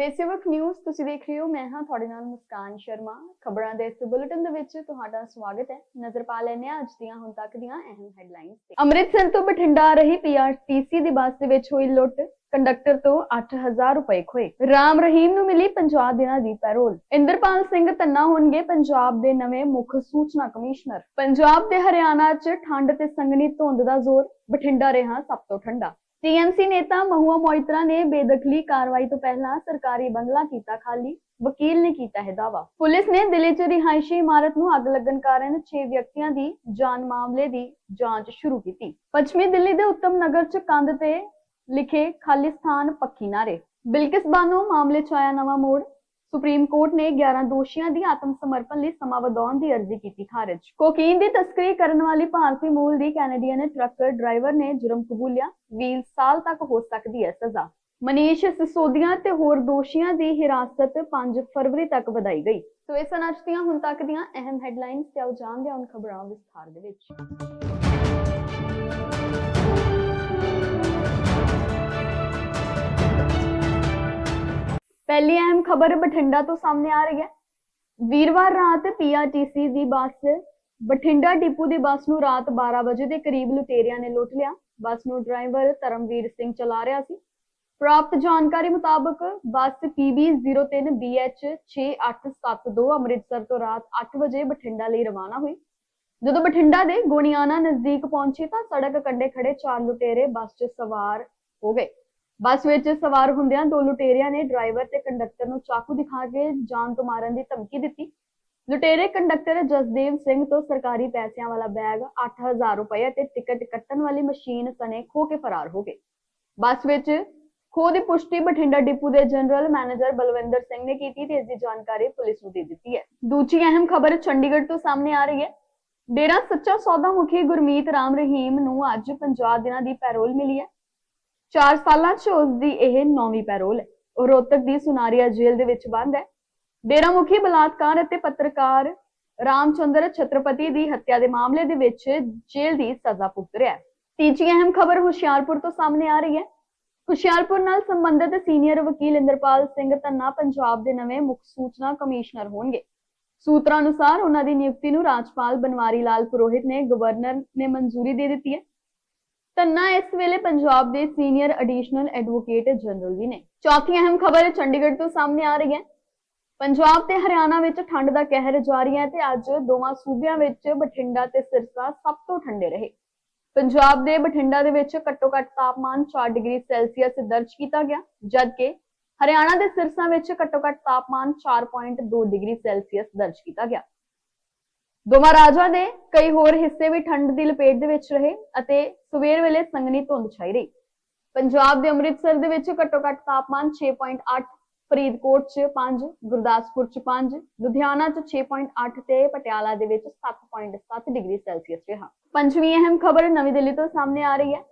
ਦੇਸੇਵਕ news ਤੁਸੀਂ ਦੇਖ ਰਹੇ ਹੋ। ਮੈਂ ਹਾਂ ਤੁਹਾਡੇ ਨਾਲ ਮੁਸਕਾਨ ਸ਼ਰਮਾ। ਖਬਰਾਂ ਦੇ ਇਸ ਬੁਲੇਟਿਨ ਦੇ ਵਿੱਚ ਤੁਹਾਡਾ ਸਵਾਗਤ ਹੈ। ਨਜ਼ਰ ਪਾ ਲੈਂਦੇ ਹਾਂ ਅੱਜ ਦੀਆਂ, ਹੁਣ ਤੱਕ ਦੀਆਂ ਅਹਿਮ ਹੈਡਲਾਈਨਸ ਤੇ। ਅੰਮ੍ਰਿਤਸਰ ਤੋਂ ਬਠਿੰਡਾ ਆ ਰਹੀ ਪੀਆਰਟੀਸੀ ਦੀ ਬੱਸ ਦੇ ਵਿੱਚ ਹੋਈ ਲੁੱਟ। ਕੰਡਕਟਰ ਤੋਂ 8000 ਰੁਪਏ ਖੋਏ। ਰਾਮ ਰਹੀਮ ਨੂੰ ਮਿਲੀ 50 ਦਿਨਾਂ ਦੀ ਪੈਰੋਲ ਇੰਦਰਪਾਲ ਸਿੰਘ ਤੰਨਾ ਹੋਣਗੇ ਪੰਜਾਬ ਦੇ ਨਵੇਂ ਮੁੱਖ ਸੂਚਨਾ ਕਮਿਸ਼ਨਰ। ਪੰਜਾਬ ਤੇ ਹਰਿਆਣਾ 'ਚ ਠੰਡ ਤੇ ਸੰਘਣੀ ਧੁੰਦ ਦਾ ਜ਼ੋਰ। ਬਠਿੰਡਾ ਰਿਹਾ ਸਭ ਤੋਂ ਠੰਡਾ। ਟੀਐਮਸੀ ਨੇਤਾ ਮਹੁਆ ਮੋਇਤਰਾ ਨੇ ਬੇਦਖਲੀ ਕਾਰਵਾਈ ਤੋਂ ਪਹਿਲਾਂ ਸਰਕਾਰੀ ਬੰਗਲਾ ਕੀਤਾ ਖਾਲੀ, ਵਕੀਲ ਨੇ ਕੀਤਾ ਹੈ ਦਾਵਾ ਪੁਲਿਸ ਨੇ ਦਿੱਲੀ 'ਚ ਰਿਹਾਇਸ਼ੀ ਇਮਾਰਤ ਨੂੰ ਅੱਗ ਲੱਗਣ ਕਾਰਨ 6 ਵਿਅਕਤੀਆਂ ਦੀ ਜਾਨ ਮਾਮਲੇ ਦੀ ਜਾਂਚ ਸ਼ੁਰੂ ਕੀਤੀ। ਪੱਛਮੀ ਦਿੱਲੀ ਦੇ ਉੱਤਮ ਨਗਰ 'ਚ ਕੰਧ ਤੇ ਲਿਖੇ ਖਾਲਿਸਤਾਨ ਪੱਕੀ ਨਾਰੇ। ਬਿਲਕਿਸ ਬਾਨੋ, ਮਾਮਲੇ 'ਚ ਆਇਆ ਨਵਾਂ ਮੋੜ। ਸੁਪਰੀਮ ਕੋਰਟ ਨੇ 11 ਦੋਸ਼ੀਆਂ ਦੀ ਆਤਮ ਸਮਰਪਣ ਲਈ ਸਮਾਂ ਵਧਾਉਣ ਦੀ ਅਰਜ਼ੀ ਕੀਤੀ ਖਾਰਜ। ਕੋਕੀਨ ਦੀ ਤਸਕਰੀ ਕਰਨ ਵਾਲੀ ਭਾਰਤੀ ਮੂਲ ਦੀ ਕੈਨੇਡੀਅਨ ਟਰੱਕ ਡਰਾਈਵਰ ਨੇ ਜੁਰਮ ਕਬੂਲਿਆ। 20 ਸਾਲ ਤੱਕ ਹੋ ਸਕਦੀ ਹੈ ਸਜ਼ਾ। ਮਨੀਸ਼ ਸਿਸੋਦੀਆ ਤੇ ਹੋਰ ਦੋਸ਼ੀਆਂ ਦੀ ਹਿਰਾਸਤ 5 ਫਰਵਰੀ ਤੱਕ ਵਧਾਈ ਗਈ। ਸੋ ਇਹ ਸਨ ਅੱਜ ਦੀਆਂ ਹੁਣ ਤੱਕ ਦੀਆਂ ਅਹਿਮ ਹੈਡਲਾਈਨਸ ਤੇ ਆਓ ਜਾਣਦੇ ਹਾਂ ਖਬਰਾਂ ਵਿਸਥਾਰ ਦੇ ਵਿੱਚ। ਪਹਿਲੀ ਅਹਿਮ ਖਬਰ ਬਠਿੰਡਾ ਤੋਂ ਸਾਹਮਣੇ ਆ ਰਹੀ ਹੈ। ਵੀਰਵਾਰ ਰਾਤ ਪੀਆਰਟੀਸੀ ਦੀ ਬੱਸ, ਬਠਿੰਡਾ ਡਿਪੂ ਦੀ ਬੱਸ ਨੂੰ ਰਾਤ 12 ਵਜੇ ਦੇ ਕਰੀਬ ਲੁਟੇਰਿਆਂ ਨੇ ਲੁੱਟ ਲਿਆ। ਬੱਸ ਨੂੰ ਡਰਾਈਵਰ ਧਰਮਵੀਰ ਸਿੰਘ ਚਲਾ ਰਿਹਾ ਸੀ। ਪ੍ਰਾਪਤ ਜਾਣਕਾਰੀ ਮੁਤਾਬਕ ਬੱਸ PB03BH 6872 ਅੰਮ੍ਰਿਤਸਰ ਤੋਂ ਰਾਤ 8 ਵਜੇ ਬਠਿੰਡਾ ਲਈ ਰਵਾਨਾ ਹੋਈ। ਜਦੋਂ ਬਠਿੰਡਾ ਦੇ ਗੋਣੀਆਣਾ ਨਜ਼ਦੀਕ ਪਹੁੰਚੀ ਤਾਂ ਸੜਕ ਕੰਢੇ ਖੜੇ ਚਾਰ ਲੁਟੇਰੇ ਬੱਸ 'ਚ ਸਵਾਰ ਹੋ ਗਏ। ਬੱਸ ਵਿੱਚ ਸਵਾਰ ਹੁੰਦਿਆਂ ਦੋ ਲੁਟੇਰਿਆਂ ਨੇ ਡਰਾਈਵਰ ਤੇ ਕੰਡਕਟਰ ਨੂੰ ਚਾਕੂ ਦਿਖਾ ਕੇ ਜਾਨ ਤੋਂ ਮਾਰਨ ਦੀ ਧਮਕੀ ਦਿੱਤੀ। ਲੁਟੇਰੇ ਕੰਡਕਟਰ ਜਸਦੇਵ ਸਿੰਘ ਤੋਂ ਸਰਕਾਰੀ ਪੈਸਿਆਂ ਵਾਲਾ ਬੈਗ 8000 ਰੁਪਏ ਤੇ ਟਿਕਟ ਕੱਟਣ ਵਾਲੀ ਮਸ਼ੀਨ ਸਣੇ ਖੋ ਕੇ ਫਰਾਰ ਹੋ ਗਏ। ਬੱਸ ਵਿੱਚ ਖੋਹ ਦੀ ਪੁਸ਼ਟੀ ਬਠਿੰਡਾ ਡਿਪੂ ਦੇ ਜਨਰਲ ਮੈਨੇਜਰ ਬਲਵਿੰਦਰ ਸਿੰਘ ਨੇ ਕੀਤੀ ਤੇ ਇਸ ਦੀ ਜਾਣਕਾਰੀ ਪੁਲਿਸ ਨੂੰ ਦੇ ਦਿੱਤੀ ਹੈ। ਦੂਜੀ ਅਹਿਮ ਖਬਰ ਚੰਡੀਗੜ੍ਹ ਤੋਂ ਸਾਹਮਣੇ ਆ ਰਹੀ ਹੈ। ਡੇਰਾ ਸੱਚਾ ਸੌਦਾ ਮੁਖੀ ਗੁਰਮੀਤ ਰਾਮ ਰਹੀਮ ਨੂੰ ਅੱਜ 50 ਦਿਨਾਂ ਦੀ ਪੈਰੋਲ ਮਿਲੀ ਹੈ। 4 ਸਾਲਾਂ 'ਚ ਉਸ ਦੀ ਇਹ ਨੌਵੀਂ ਪੈਰੋਲ ਹੈ। ਉਹ ਰੋਹਤਕ ਦੀ ਸੁਨਾਰੀਆ ਜੇਲ੍ਹ ਦੇ ਵਿੱਚ ਬੰਦ ਹੈ। ਡੇਰਾ ਮੁਖੀ ਬਲਾਤਕਾਰ ਅਤੇ ਪੱਤਰਕਾਰ ਰਾਮਚੰਦਰ ਛਤਰਪਤੀ ਦੀ ਹੱਤਿਆ ਦੇ ਮਾਮਲੇ ਦੇ ਵਿੱਚ ਜੇਲ੍ਹ ਦੀ ਸਜ਼ਾ ਭੁਗਤ ਰਿਹਾ ਹੈ। ਤੀਜੀ ਅਹਿਮ ਖਬਰ ਹੁਸ਼ਿਆਰਪੁਰ ਤੋਂ ਸਾਹਮਣੇ ਆ ਰਹੀ ਹੈ। ਹੁਸ਼ਿਆਰਪੁਰ ਨਾਲ ਸੰਬੰਧਿਤ ਸੀਨੀਅਰ ਵਕੀਲ ਇੰਦਰਪਾਲ ਸਿੰਘ ਧੰਨਾ ਪੰਜਾਬ ਦੇ ਨਵੇਂ ਮੁੱਖ ਸੂਚਨਾ ਕਮਿਸ਼ਨਰ ਹੋਣਗੇ। ਸੂਤਰਾਂ ਅਨੁਸਾਰ ਉਹਨਾਂ ਦੀ ਨਿਯੁਕਤੀ ਨੂੰ ਰਾਜਪਾਲ ਬਨਵਾਰੀ ਲਾਲ ਪੁਰੋਹਿਤ ਨੇ ਗਵਰਨਰ ਨੇ ਮਨਜ਼ੂਰੀ ਦੇ ਦਿੱਤੀ ਹੈ। ਧੰਨਾ ਇਸ ਵੇਲੇ ਪੰਜਾਬ ਦੇ ਸੀਨੀਅਰ ਐਡੀਸ਼ਨਲ ਐਡਵੋਕੇਟ ਜਨਰਲ ਵੀ ਨੇ। ਚੌਥੀ ਅਹਿਮ ਖਬਰ ਚੰਡੀਗੜ੍ਹ ਤੋਂ ਸਾਹਮਣੇ ਆ ਰਹੀ ਹੈ। ਪੰਜਾਬ ਤੇ ਹਰਿਆਣਾ ਵਿੱਚ ਠੰਡ ਦਾ ਕਹਿਰ ਜਾਰੀ ਹੈ ਤੇ ਅੱਜ ਦੋਵਾਂ ਸੂਬਿਆਂ ਵਿੱਚ ਬਠਿੰਡਾ ਤੇ ਸਿਰਸਾ ਸਭ ਤੋਂ ਠੰਡੇ ਰਹੇ। ਪੰਜਾਬ ਦੇ ਬਠਿੰਡਾ ਦੇ ਵਿੱਚ ਘੱਟੋ-ਘੱਟ ਤਾਪਮਾਨ 4 ਡਿਗਰੀ ਸੈਲਸੀਅਸ ਦਰਜ ਕੀਤਾ ਗਿਆ, ਜਦਕਿ ਹਰਿਆਣਾ ਦੇ ਸਿਰਸਾ ਵਿੱਚ ਘੱਟੋ-ਘੱਟ ਤਾਪਮਾਨ 4.2 ਡਿਗਰੀ ਸੈਲਸੀਅਸ ਦਰਜ ਕੀਤਾ ਗਿਆ। ਦੋਵਾਂ ਰਾਜਾਂ ਦੇ ਕਈ ਹੋਰ ਹਿੱਸੇ ਵੀ ਠੰਡ ਦੀ ਲਪੇਟ ਦੇ ਵਿੱਚ ਰਹੇ ਅਤੇ ਸਵੇਰ ਵੇਲੇ ਸੰਘਣੀ ਧੁੰਦ ਛਾਈ ਰਹੀ। ਪੰਜਾਬ ਦੇ ਅੰਮ੍ਰਿਤਸਰ ਦੇ ਵਿੱਚ ਘੱਟੋ-ਘੱਟ ਤਾਪਮਾਨ 6.8 ਫਰੀਦਕੋਟ 'ਚ 5 ਗੁਰਦਾਸਪੁਰ 'ਚ 5 ਲੁਧਿਆਣਾ 'ਚ 6.8 ਤੇ ਪਟਿਆਲਾ ਦੇ ਵਿੱਚ 7.7 ਡਿਗਰੀ ਸੈਲਸੀਅਸ ਰਿਹਾ। ਪੰਜਵੀਂ ਅਹਿਮ ਖਬਰ ਨਵੀਂ ਦਿੱਲੀ ਤੋਂ ਸਾਹਮਣੇ ਆ ਰਹੀ ਹੈ।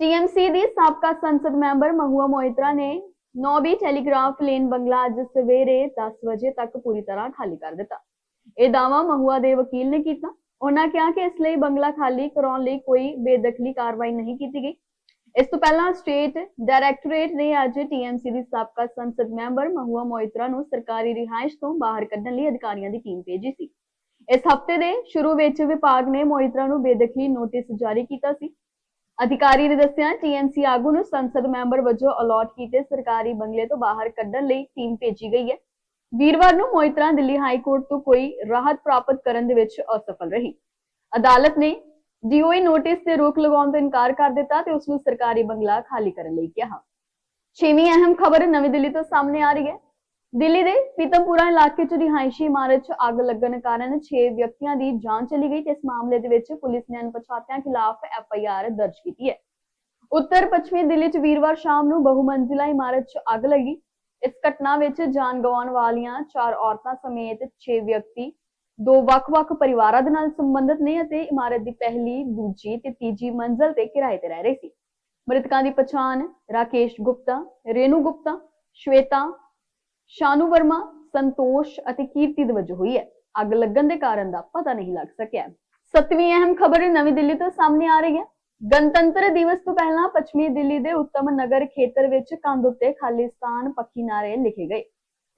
ਟੀਐਮਸੀ ਦੀ ਸਾਬਕਾ ਸੰਸਦ ਮੈਂਬਰ ਮਹੂਆ ਮੋਇਤਰਾ ਨੇ ਨੌਬੀ ਟੈਲੀਗ੍ਰਾਫ ਲੇਨ ਬੰਗਲਾ ਅੱਜ ਸਵੇਰੇ 10 ਵਜੇ ਤੱਕ ਪੂਰੀ ਤਰ੍ਹਾਂ ਖਾਲੀ ਕਰ ਦਿੱਤਾ। ਇਹ ਦਾਅਵਾ ਮਹੂਆ ਦੇ ਵਕੀਲ ਨੇ ਕੀਤਾ। ਉਹਨਾਂ ਕਿਹਾ ਕਿ ਇਸ ਲਈ ਬੰਗਲਾ ਖਾਲੀ ਕਰਾਉਣ ਲਈ ਕੋਈ ਬੇਦਖਲੀ ਕਾਰਵਾਈ ਨਹੀਂ ਕੀਤੀ ਗਈ। ਇਸ ਤੋਂ ਪਹਿਲਾਂ ਸਟੇਟ ਡਾਇਰੈਕਟੋਰੇਟ ਨੇ ਅੱਜ ਟੀਐਮਸੀ ਦੀ ਸਾਬਕਾ ਸੰਸਦ ਮੈਂਬਰ ਮਹੁਆ ਮੋਇਤਰਾ ਨੂੰ ਸਰਕਾਰੀ ਰਿਹਾਇਸ਼ ਤੋਂ ਬਾਹਰ ਕੱਢਣ ਲਈ ਅਧਿਕਾਰੀਆਂ ਦੀ ਟੀਮ ਭੇਜੀ ਸੀ। ਇਸ ਹਫ਼ਤੇ ਦੇ ਸ਼ੁਰੂ ਵਿੱਚ ਵਿਭਾਗ ਨੇ ਮੋਇਤਰਾ ਨੂੰ ਬੇਦਖਲੀ ਨੋਟਿਸ ਜਾਰੀ ਕੀਤਾ ਸੀ। ਅਧਿਕਾਰੀ ਨੇ ਦੱਸਿਆ ਟੀਐਮਸੀ ਆਗੂ ਨੂੰ ਸੰਸਦ ਮੈਂਬਰ ਵਜੋਂ ਅਲਾਟ ਕੀਤੇ ਸਰਕਾਰੀ ਬੰਗਲੇ ਤੋਂ ਬਾਹਰ ਕੱਢਣ ਲਈ ਟੀਮ ਭੇਜੀ ਗਈ ਹੈ। ਵੀਰਵਾਰ ਨੂੰ ਮੋਇਤਰਾ ਦਿੱਲੀ ਹਾਈ ਕੋਰਟ ਤੋਂ ਕੋਈ ਰਾਹਤ ਪ੍ਰਾਪਤ ਕਰਨ ਦੇ ਵਿੱਚ ਅਸਫਲ ਰਹੀ। ਅਦਾਲਤ ਨੇ ਡੀਓਏ ਨੋਟਿਸ ਤੇ ਰੋਕ ਲਗਾਉਣ ਤੋਂ ਇਨਕਾਰ ਕਰ ਦਿੱਤਾ ਤੇ ਉਸ ਨੂੰ ਸਰਕਾਰੀ ਬੰਗਲਾ ਖਾਲੀ ਕਰਨ ਲਈ ਕਿਹਾ। ਛੇਵੀਂ ਅਹਿਮ ਖਬਰ ਨਵੀਂ ਦਿੱਲੀ ਤੋਂ ਸਾਹਮਣੇ ਆ ਰਹੀ ਹੈ। ਦਿੱਲੀ ਦੇ ਪੀਤਮਪੁਰਾ ਇਲਾਕੇ 'ਚ ਰਿਹਾਇਸ਼ੀ ਇਮਾਰਤ 'ਚ ਅੱਗ ਲੱਗਣ ਕਾਰਨ 6 ਵਿਅਕਤੀਆਂ ਦੀ ਜਾਨ ਚਲੀ ਗਈ ਤੇ ਇਸ ਮਾਮਲੇ ਦੇ ਵਿੱਚ ਪੁਲਿਸ ਨੇ ਅਣਪਛਾਤਿਆਂ ਖਿਲਾਫ ਐਫ ਆਈ ਆਰ ਦਰਜ ਕੀਤੀ ਹੈ। ਉੱਤਰ ਪੱਛਮੀ ਦਿੱਲੀ 'ਚ ਵੀਰਵਾਰ ਸ਼ਾਮ ਨੂੰ ਬਹੁਮੰਜ਼ਿਲਾ ਇਮਾਰਤ 'ਚ ਅੱਗ ਲੱਗੀ। ਇਸ ਘਟਨਾ ਵਿੱਚ ਜਾਨ ਗਵਾਉਣ ਵਾਲੀਆਂ ਚਾਰ ਔਰਤਾਂ ਸਮੇਤ 6 ਵਿਅਕਤੀ ਦੋ ਵੱਖ-ਵੱਖ ਪਰਿਵਾਰਾਂ ਦੇ ਨਾਲ ਸੰਬੰਧਿਤ ਨੇ ਅਤੇ ਇਮਾਰਤ ਦੀ ਪਹਿਲੀ, ਦੂਜੀ ਤੇ ਤੀਜੀ ਮੰਜ਼ਲ ਤੇ ਕਿਰਾਏ ਤੇ ਰਹਿ ਰਹੇ ਸੀ। ਮ੍ਰਿਤਕਾਂ ਦੀ ਪਛਾਣ ਰਾਕੇਸ਼ ਗੁਪਤਾ, ਰੇਨੂ ਗੁਪਤਾ, ਸ਼ਵੇਤਾ, ਸ਼ਾਨੂ ਵਰਮਾ, ਸੰਤੋਸ਼ ਅਤੇ ਕੀਰਤੀ ਦੇ ਵਜੋਂ ਹੋਈ ਹੈ। ਅੱਗ ਲੱਗਣ ਦੇ ਕਾਰਨ ਦਾ ਪਤਾ ਨਹੀਂ ਲੱਗ ਸਕਿਆ। ਸੱਤਵੀਂ ਅਹਿਮ ਖਬਰ ਨਵੀਂ ਦਿੱਲੀ ਤੋਂ ਸਾਹਮਣੇ ਆ ਰਹੀ ਹੈ। ਗਣਤੰਤਰ ਦਿਵਸ ਤੋਂ ਪਹਿਲਾਂ ਪੱਛਮੀ ਦਿੱਲੀ ਦੇ ਉੱਤਮ ਨਗਰ ਖੇਤਰ ਵਿੱਚ ਕੰਧ ਉੱਤੇ ਖਾਲਿਸਤਾਨ ਪੱਖੀ ਨਾਰੇ ਲਿਖੇ ਗਏ।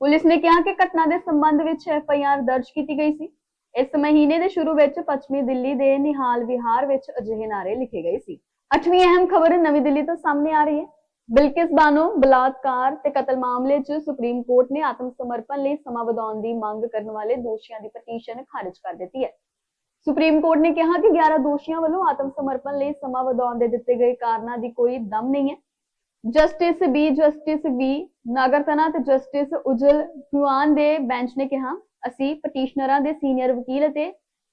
ਪੁਲਿਸ ਨੇ ਕਿਹਾ ਕਿ ਘਟਨਾ ਦੇ ਸੰਬੰਧ ਵਿੱਚ ਐਫ ਆਈ ਆਰ ਦਰਜ ਕੀਤੀ ਗਈ ਸੀ। ਇਸ ਮਹੀਨੇ ਦੇ ਸ਼ੁਰੂ ਵਿੱਚ ਪੱਛਮੀ ਦਿੱਲੀ ਦੇ ਨਿਹਾਲ ਵਿਹਾਰ ਵਿੱਚ ਅਜਿਹੇ ਨਾਰੇ ਲਿਖੇ ਗਏ ਸੀ। ਅੱਠਵੀਂ ਅਹਿਮ ਖਬਰ ਨਵੀਂ ਦਿੱਲੀ ਤੋਂ ਸਾਹਮਣੇ ਆ ਰਹੀ ਹੈ। ਬਿਲਕਿਸ ਬਾਨੋ, ਬਲਾਤਕਾਰ ਤੇ ਕਤਲ ਮਾਮਲੇ 'ਚ ਸੁਪਰੀਮ ਕੋਰਟ ਨੇ ਆਤਮ ਸਮਰਪਣ ਲਈ ਸਮਾਂ ਵਧਾਉਣ ਦੀ ਮੰਗ ਕਰਨ ਵਾਲੇ ਦੋਸ਼ੀਆਂ ਦੀ ਪਟੀਸ਼ਨ ਖਾਰਜ ਕਰ ਦਿੱਤੀ ਹੈ। ਸੁਪਰੀਮ ਕੋਰਟ ਨੇ ਕਿਹਾ ਕਿ 11 ਦੋਸ਼ੀਆਂ ਵੱਲੋਂ ਆਤਮ ਸਮਰਪਣ ਲਈ ਸਮਾਂ ਵਧਾਉਣ ਦੇ ਦਿੱਤੇ ਗਏ ਕਾਰਨਾਂ ਦੀ ਕੋਈ ਦਮ ਨਹੀਂ ਹੈ। Justice B, justice V Nagarathna ਤੇ ਜਸਟਿਸ ਉਜਲ ਕੁਆਨ ਦੇ ਬੈਂਚ ਨੇ ਕਿਹਾ, ਅਸੀਂ ਪਟੀਸ਼ਨਰਾਂ ਦੇ ਸੀਨੀਅਰ ਵਕੀਲ ਅਤੇ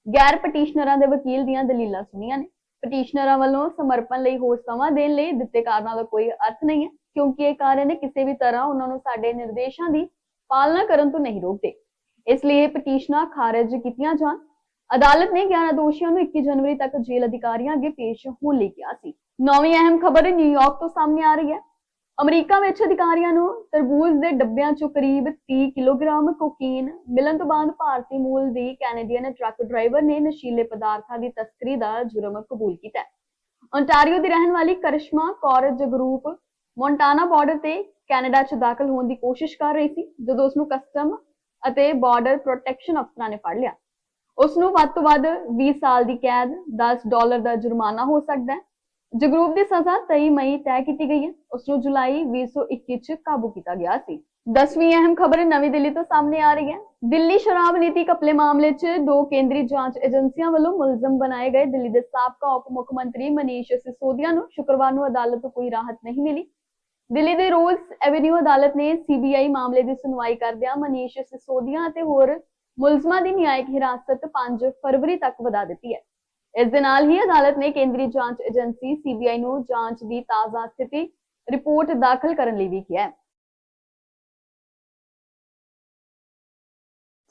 ਗੈਰ ਪਟੀਸ਼ਨਰਾਂ ਦੇ ਵਕੀਲ ਦੀਆਂ ਦਲੀਲਾਂ ਸੁਣੀਆਂ ਨੇ। ਪਟੀਸ਼ਨਰਾਂ ਵੱਲੋਂ ਸਮਰਪਣ ਲਈ ਹੋਰ ਸਮਾਂ ਦੇਣ ਲਈ ਦਿੱਤੇ ਕਾਰਨਾਂ ਦਾ ਕੋਈ ਅਰਥ ਨਹੀਂ ਹੈ, ਕਿਉਂਕਿ ਇਹ ਕਾਰਨ ਕਿਸੇ ਵੀ ਤਰ੍ਹਾਂ ਉਹਨਾਂ ਨੂੰ ਸਾਡੇ ਨਿਰਦੇਸ਼ਾਂ ਦੀ ਪਾਲਣਾ ਕਰਨ ਤੋਂ ਨਹੀਂ ਰੋਕਦੇ। ਇਸ ਲਈ ਇਹ ਪਟੀਸ਼ਨਾਂ ਖਾਰਜ ਕੀਤੀਆਂ ਜਾਣ। ਅਦਾਲਤ ਨੇ 11 ਦੋਸ਼ੀਆਂ ਨੂੰ 21 ਜਨਵਰੀ ਤੱਕ ਜੇਲ੍ਹ ਅਧਿਕਾਰੀਆਂ ਅੱਗੇ ਪੇਸ਼ ਹੋਣ ਲਈ ਕਿਹਾ ਸੀ। ਨੌਵੀਂ ਅਹਿਮ ਖਬਰ ਨਿਊਯਾਰਕ ਤੋਂ ਸਾਹਮਣੇ ਆ ਰਹੀ ਹੈ। ਅਮਰੀਕਾ ਵਿੱਚ ਅਧਿਕਾਰੀਆਂ ਨੂੰ ਤਰਬੂਜ ਦੇ ਡੱਬਿਆਂ ਚੋਂ ਕਰੀਬ 30 ਕਿਲੋਗ੍ਰਾਮ ਕੋਕੀਨ ਮਿਲਣ ਤੋਂ ਬਾਅਦ ਭਾਰਤੀ ਮੂਲ ਦੀ ਕੈਨੇਡੀਅਨ ਟਰੱਕ ਡਰਾਈਵਰ ਨੇ ਨਸ਼ੀਲੇ ਪਦਾਰਥਾਂ ਦੀ ਤਸਕਰੀ ਦਾ ਜੁਰਮ ਕਬੂਲ ਕੀਤਾ ਹੈ। ਓਨਟਾਰੀਓ ਦੀ ਰਹਿਣ ਵਾਲੀ ਕਰਿਸ਼ਮਾ ਕੌਰ ਜਗਰੂਪ ਮੌਂਟਾਨਾ ਬਾਰਡਰ ਤੇ ਕੈਨੇਡਾ 'ਚ ਦਾਖਲ ਹੋਣ ਦੀ ਕੋਸ਼ਿਸ਼ ਕਰ ਰਹੀ ਸੀ, ਜਦੋਂ ਉਸ ਨੂੰ ਕਸਟਮ ਅਤੇ ਬਾਰਡਰ ਪ੍ਰੋਟੈਕਸ਼ਨ ਅਫਸਰਾਂ ਨੇ ਫੜ ਲਿਆ। ਉਸ ਨੂੰ ਵੱਧ ਤੋਂ ਵੱਧ 20 ਸਾਲ ਦੀ ਕੈਦ 10 ਡਾਲਰ ਦਾ ਜੁਰਮਾਨਾ ਹੋ ਸਕਦਾ ਹੈ। ਜਗਰੂਪ ਦੀ ਸਜ਼ਾ 23 ਮਈ ਤੈਅ ਕੀਤੀ ਗਈ ਹੈ। ਉਸ ਨੂੰ ਜੁਲਾਈ 2021 ਚ ਕਾਬੂ ਕੀਤਾ ਗਿਆ ਸੀ। 10ਵੀਂ ਅਹਿਮ ਖਬਰ ਨਵੀਂ ਦਿੱਲੀ ਤੋਂ ਸਾਹਮਣੇ ਆ ਰਹੀ ਹੈ। ਦਿੱਲੀ ਸ਼ਰਾਬ ਨੀਤੀ ਕਪਲੇ ਮਾਮਲੇ 'ਚ ਦੋ ਕੇਂਦਰੀ ਜਾਂਚ ਏਜੰਸੀਆਂ ਵੱਲੋਂ ਮੁਲਜ਼ਮ ਬਣਾਏ ਗਏ ਦਿੱਲੀ ਦੇ ਸਾਬਕਾ ਉਪ ਮੁੱਖ ਮੰਤਰੀ ਮਨੀਸ਼ ਸਿਸੋਦੀਆ ਨੂੰ ਸ਼ੁੱਕਰਵਾਰ ਨੂੰ ਅਦਾਲਤ ਤੋਂ ਕੋਈ ਰਾਹਤ ਨਹੀਂ ਮਿਲੀ। ਦਿੱਲੀ ਦੇ ਰੋਜ਼ ਐਵੇਨਿਊ ਅਦਾਲਤ ਨੇ ਸੀਬੀਆਈ ਮਾਮਲੇ ਦੀ ਸੁਣਵਾਈ ਕਰਦਿਆਂ ਮਨੀਸ਼ ਸਿਸੋਦੀਆ ਅਤੇ ਹੋਰ ਮੁਲਜ਼ਮਾਂ ਦੀ ਨਿਆਇਕ ਹਿਰਾਸਤ 5 ਫਰਵਰੀ ਤੱਕ ਵਧਾ ਦਿੱਤੀ ਹੈ। ਇਸ ਦੇ ਨਾਲ ਹੀ ਅਦਾਲਤ ਨੇ ਕੇਂਦਰੀ ਜਾਂਚ ਏਜੰਸੀ ਸੀਬੀਆਈ ਨੂੰ ਜਾਂਚ ਦੀ ਤਾਜ਼ਾ ਸਥਿਤੀ ਰਿਪੋਰਟ ਦਾਖਲ ਕਰਨ ਲਈ ਵੀ ਕਿਹਾ ਹੈ।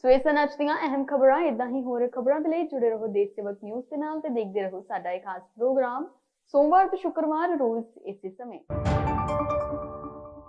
ਸੋ ਇਸ ਨਾਲ ਦੀਆਂ ਅਹਿਮ ਖਬਰਾਂ ਇਦਾਂ ਹੀ ਹੋਰ ਖਬਰਾਂ ਦੇ ਲਈ ਜੁੜੇ ਰਹੋ ਦੇਸ਼ ਸੇਵਕ ਨਿਊਜ਼ ਦੇ ਨਾਲ ਤੇ ਦੇਖਦੇ ਰਹੋ ਸਾਡਾ ਇਹ ਖਾਸ ਪ੍ਰੋਗਰਾਮ ਸੋਮਵਾਰ ਤੋਂ ਸ਼ੁੱਕਰਵਾਰ ਰੋਜ਼ ਇਸੇ ਸਮੇਂ।